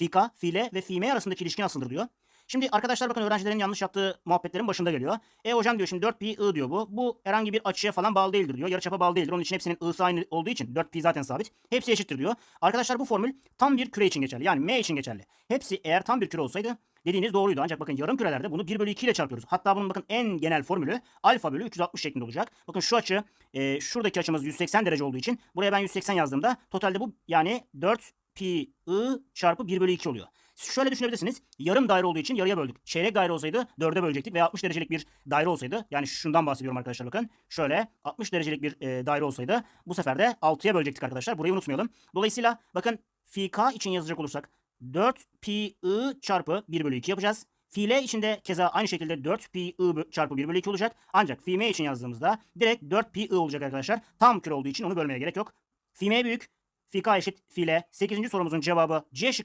Fika, file ve fime arasındaki ilişki nasıldır diyor. Şimdi arkadaşlar bakın öğrencilerin yanlış yaptığı muhabbetlerin başında geliyor. E hocam diyor şimdi 4pi i diyor bu. Bu herhangi bir açıya falan bağlı değildir diyor. Yarıçapa bağlı değildir. Onun için hepsinin i'si aynı olduğu için 4pi zaten sabit. Hepsi eşittir diyor. Arkadaşlar bu formül tam bir küre için geçerli. Yani m için geçerli. Hepsi eğer tam bir küre olsaydı dediğiniz doğruydu. Ancak bakın yarım kürelerde bunu 1 bölü 2 ile çarpıyoruz. Hatta bunun bakın en genel formülü alfa bölü 360 şeklinde olacak. Bakın şu açı e, şuradaki açımız 180 derece olduğu için buraya ben 180 yazdığımda totalde bu yani 4 pi i çarpı 1 bölü 2 oluyor. Şöyle düşünebilirsiniz. Yarım daire olduğu için yarıya böldük. Çeyrek daire olsaydı 4'e bölecektik veya 60 derecelik bir daire olsaydı yani şundan bahsediyorum arkadaşlar bakın. Şöyle 60 derecelik bir e, daire olsaydı bu sefer de 6'ya bölecektik arkadaşlar. Burayı unutmayalım. Dolayısıyla bakın fi k için yazacak olursak 4 pi i çarpı 1 bölü 2 yapacağız. Fi L için de keza aynı şekilde 4 pi i çarpı 1 bölü 2 olacak. Ancak fi m için yazdığımızda direkt 4 pi i olacak arkadaşlar. Tam küre olduğu için onu bölmeye gerek yok. Fi m büyük. Fi k eşit fi L. 8. sorumuzun cevabı C şıkkı.